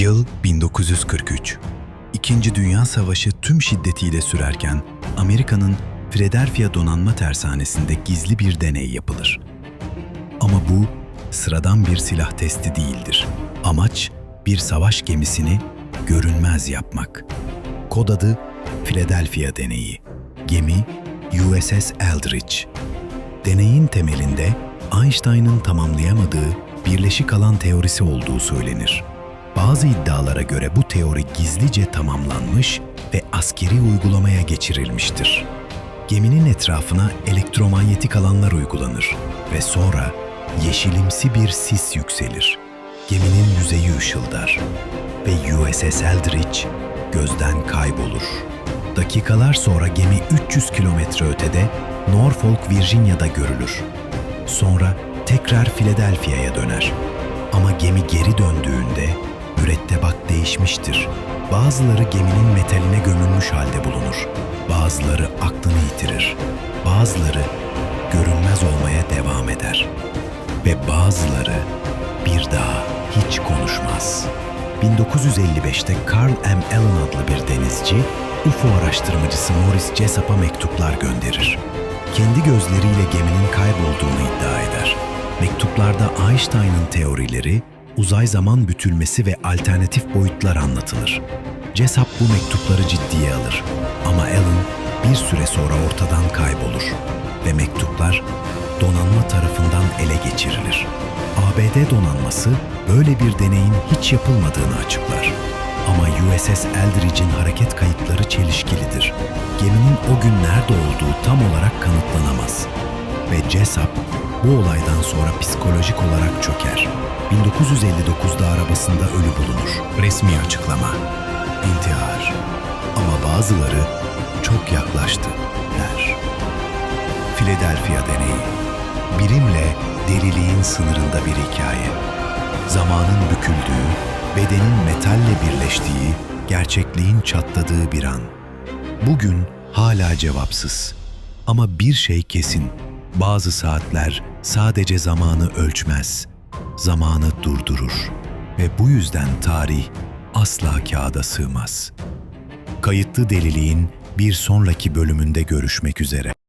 Yıl 1943. İkinci Dünya Savaşı tüm şiddetiyle sürerken Amerika'nın Philadelphia Donanma Tersanesi'nde gizli bir deney yapılır. Ama bu sıradan bir silah testi değildir. Amaç bir savaş gemisini görünmez yapmak. Kod adı Philadelphia Deneyi. Gemi USS Eldridge. Deneyin temelinde Einstein'ın tamamlayamadığı birleşik alan teorisi olduğu söylenir. Bazı iddialara göre bu teori gizlice tamamlanmış ve askeri uygulamaya geçirilmiştir. Geminin etrafına elektromanyetik alanlar uygulanır ve sonra yeşilimsi bir sis yükselir. Geminin yüzeyi ışıldar ve USS Eldridge gözden kaybolur. Dakikalar sonra gemi 300 kilometre ötede Norfolk, Virginia'da görülür. Sonra tekrar Philadelphia'ya döner. Ama gemi geri döndüğünde mürettebat değişmiştir. Bazıları geminin metaline gömülmüş halde bulunur. Bazıları aklını yitirir. Bazıları görünmez olmaya devam eder. Ve bazıları bir daha hiç konuşmaz. 1955'te Carl M. Allen adlı bir denizci, UFO araştırmacısı Morris Jessup'a mektuplar gönderir. Kendi gözleriyle geminin kaybolduğunu iddia eder. Mektuplarda Einstein'ın teorileri, uzay zaman bütülmesi ve alternatif boyutlar anlatılır. Jessup bu mektupları ciddiye alır ama Allen bir süre sonra ortadan kaybolur ve mektuplar donanma tarafından ele geçirilir. ABD donanması böyle bir deneyin hiç yapılmadığını açıklar. Ama USS Eldridge'in hareket kayıtları çelişkilidir. Geminin o gün nerede olduğu tam olarak kanıtlanamaz. Ve Jessup bu olaydan sonra psikolojik olarak çöker. 1959'da arabasında ölü bulunur. Resmi açıklama. İntihar. Ama bazıları çok yaklaştı der. Philadelphia deneyi. Birimle deliliğin sınırında bir hikaye. Zamanın büküldüğü, bedenin metalle birleştiği, gerçekliğin çatladığı bir an. Bugün hala cevapsız. Ama bir şey kesin. Bazı saatler sadece zamanı ölçmez, zamanı durdurur. Ve bu yüzden tarih asla kağıda sığmaz. Kayıtlı deliliğin bir sonraki bölümünde görüşmek üzere.